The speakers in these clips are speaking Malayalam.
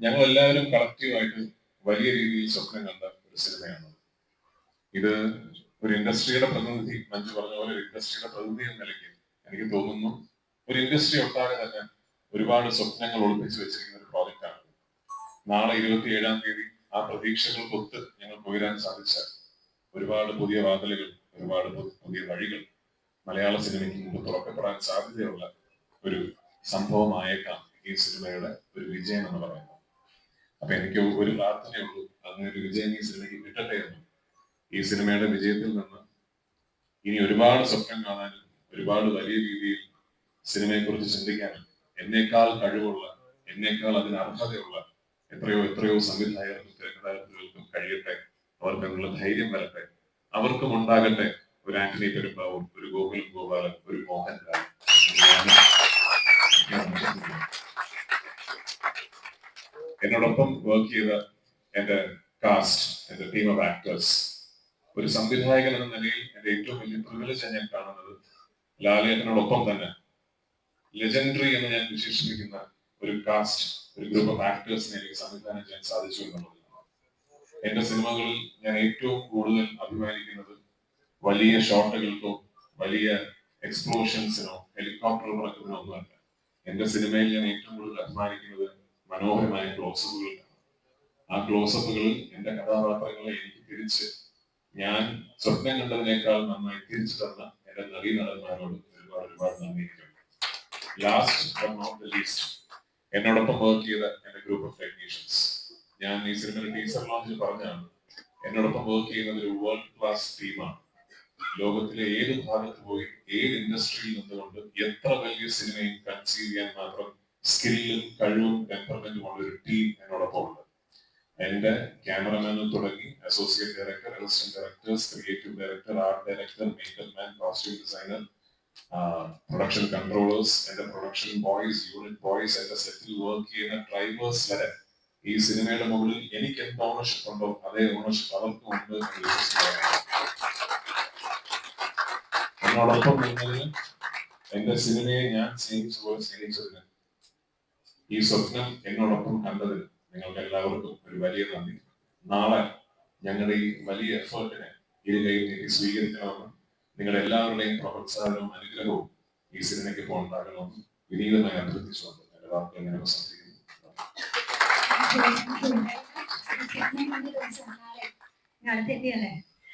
ഞങ്ങൾ എല്ലാവരും കളക്റ്റീവായിട്ട് വലിയ രീതിയിൽ സ്വപ്നം കണ്ട ഒരു സിനിമയാണ് ഇത് ഒരു ഇൻഡസ്ട്രിയുടെ പ്രതിനിധി മഞ്ജു പറഞ്ഞ പോലെ ഒരു ഇൻഡസ്ട്രിയുടെ പ്രതിനിധി എന്ന നിലയ്ക്ക് എനിക്ക് തോന്നുന്നു ഒരു ഇൻഡസ്ട്രി ഒട്ടാകെ തന്നെ ഒരുപാട് സ്വപ്നങ്ങൾ ഒളിപ്പിച്ചു വെച്ചിരിക്കുന്ന ഒരു പ്രോജക്റ്റാണ് നാളെ ഇരുപത്തി ഏഴാം തീയതി ആ പ്രതീക്ഷകൾക്കൊത്ത് ഞങ്ങൾ ഉയരാൻ സാധിച്ച ഒരുപാട് പുതിയ വാതിലുകൾ ഒരുപാട് പുതിയ വഴികൾ മലയാള സിനിമയ്ക്ക് മുമ്പ് തുറക്കപ്പെടാൻ സാധ്യതയുള്ള ഒരു സംഭവമായേക്കാം ഈ സിനിമയുടെ ഒരു വിജയം എന്ന് പറയുന്നത്. അപ്പൊ എനിക്ക് ഒരു പ്രാർത്ഥനയുള്ളൂ അന്ന് ഒരു വിജയം ഈ സിനിമയ്ക്ക് കിട്ടട്ടെ എന്ന്. ഈ സിനിമയുടെ വിജയത്തിൽ നിന്ന് ഇനി ഒരുപാട് സ്വപ്നം കാണാനും ഒരുപാട് വലിയ രീതിയിൽ സിനിമയെ കുറിച്ച് ചിന്തിക്കാനും എന്നേക്കാൾ കഴിവുള്ള എന്നേക്കാൾ അതിന് അർഹതയുള്ള എത്രയോ എത്രയോ സംവിധായകർക്കും തിരക്കഥാകൃത്തുകൾക്കും കഴിയട്ടെ. അവർക്കുള്ള ധൈര്യം വരട്ടെ. അവർക്കും ഉണ്ടാകട്ടെ ഒരു ആന്റണി പെരുമ്പാവൂർ ഒരു ഗോകുലം ഗോപാലൻ ഒരു മോഹൻലാൽ. എന്നോടൊപ്പം വർക്ക് ചെയ്ത എന്റെ കാസ്റ്റ് എന്റെ ടീം ഓഫ് ആക്ടേഴ്സ് ഒരു സംവിധായകൻ എന്ന നിലയിൽ എന്റെ ഏറ്റവും വലിയ പ്രിവിലേജ് ഞാൻ കാണുന്നത്. ലാലേട്ടനോടൊപ്പം തന്നെ ലെജൻഡറി എന്ന് ഞാൻ വിശേഷിപ്പിക്കുന്ന ഒരു കാസ്റ്റ് ഒരു ഗ്രൂപ്പ് ഓഫ് ആക്ടേഴ്സിനെ എനിക്ക് സംവിധാനം ചെയ്യാൻ സാധിച്ചു എന്നുള്ളതാണ്. എന്റെ സിനിമകളിൽ ഞാൻ ഏറ്റവും കൂടുതൽ അഭിമാനിക്കുന്നത് വലിയ ഷോട്ടുകൾക്കോ വലിയ എക്സ്പ്ലോഷൻസിനോ ഹെലികോപ്റ്റർ പറക്കുന്നതിനോ ഒന്നുമല്ല. എന്റെ സിനിമയിൽ ഞാൻ ഏറ്റവും കൂടുതൽ അഭിമാനിക്കുന്നത് മനോഹരമായ ക്ലോസപ്പുകൾ ആ ക്ലോസപ്പുകളിൽ എന്റെ കഥാപാത്രങ്ങളെ എനിക്ക് തിരിച്ച് ഞാൻ സ്വപ്നം കണ്ടതിനേക്കാൾ നന്നായി തിരിച്ചു തന്ന എന്റെ നടി നടന്മാരോട് ഒരുപാട് ഒരുപാട് നന്ദി ലാസ്റ്റ് എന്നോടൊപ്പം വർക്ക് ചെയ്ത എന്റെ ഗ്രൂപ്പ് ഓഫ് ടെക്നീഷ്യൻസ് ഞാൻ ഈ സിനിമയുടെ ടീച്ചർ ലോഞ്ചിൽ പറഞ്ഞാണ് എന്നോടൊപ്പം വർക്ക് ചെയ്യുന്നത് ഒരു വേൾഡ് ക്ലാസ് ടീമാണ് ലോകത്തിലെ ഏത് ഭാഗത്ത് പോയി ഏത് ഇൻഡസ്ട്രിയിൽ നിന്നുകൊണ്ട് എത്ര വലിയ സിനിമയും കൺസീവ് ചെയ്യാൻ മാത്രം സ്കില്ലും കഴിവും ടെമ്പർമെന്റും ഉള്ള ഒരു ടീം എന്നോടൊപ്പം ഉണ്ട്. എന്റെ ക്യാമറമാനിൽ തുടങ്ങി associate director assistant directors creative director art director makeup man costume designer production controllers എന്റെ പ്രൊഡക്ഷൻ ബോയ്സ് യൂണിറ്റ് ബോയ്സ് എന്റെ സെറ്റിൽ വർക്ക് ചെയ്യുന്ന ഡ്രൈവേഴ്സ് വരെ ഈ സിനിമയുടെ മുകളിൽ എനിക്ക് എന്ത് ഓണർഷിപ്പ് ഉണ്ടോ അതേ ഓണർഷിപ്പ് അവർക്കും ഉണ്ട് എന്നോടൊപ്പം എന്റെ സിനിമയെ ഞാൻ സ്നേഹിച്ചു പോലെ സ്നേഹിച്ചതിന് ഈ സ്വപ്നം എന്നോടൊപ്പം കണ്ടതിൽ നിങ്ങൾക്ക് എല്ലാവർക്കും ഒരു വലിയ നന്ദി നാളെ ഞങ്ങളുടെ ഈ വലിയ എഫേർട്ടിനെ ഇരു കൈ നീട്ടി സ്വീകരിക്കണമെന്ന് നിങ്ങളുടെ എല്ലാവരുടെയും പ്രോത്സാഹനവും അനുഗ്രഹവും ഈ സിനിമയ്ക്ക് ഉണ്ടാകണമെന്ന് വിനീതമായി അഭ്യർത്ഥിച്ചുകൊണ്ട് എന്റെ വാക്കുകൾ ഞാൻ ഉപസംഹരിക്കുന്നു അടുത്തെത്തിയല്ലേ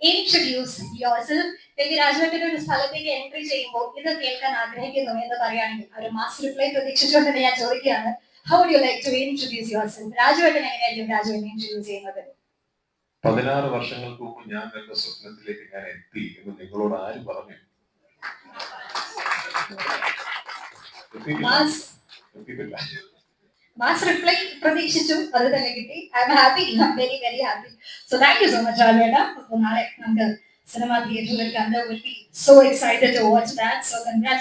ഇൻട്രൊഡ്യൂസ് യുവർ സെൽഫ് രാജുവേട്ടന്റെ ഒരു സ്ഥലത്തേക്ക് എൻട്രി ചെയ്യുമ്പോൾ ഇത് കേൾക്കാൻ ആഗ്രഹിക്കുന്നു എന്ന് പറയുകയാണെങ്കിൽ ഒരു മാസ് റിപ്ലൈ പ്രതീക്ഷിച്ചുകൊണ്ട് തന്നെ ഞാൻ ചോദിക്കുകയാണ്. How do you like to introduce yourself രാജുവേട്ടൻ എങ്ങനെയായിരിക്കും രാജുവേട്ടനെ ഇൻട്രൊഡ്യൂസ് ചെയ്യുന്നത്? പതിനാറ് വർഷങ്ങൾക്ക് മുമ്പ് ഞാൻ എന്റെ സ്വപ്നത്തിലേക്ക് ഞാൻ എത്തി എന്ന് നിങ്ങളോട് ആര് പറഞ്ഞു? എത്തിയിട്ടില്ല. മാസ് റിപ്ലൈ പ്രതീക്ഷിച്ചു. അത് തന്നെ കിട്ടി. I'm happy very very happy so thank you so much രാജുവേട്ട അപ്പോൾ നാളെ നമുക്ക് സിനിമ തിയേറ്ററിൽ കണ്ട് so excited to watch that so congrat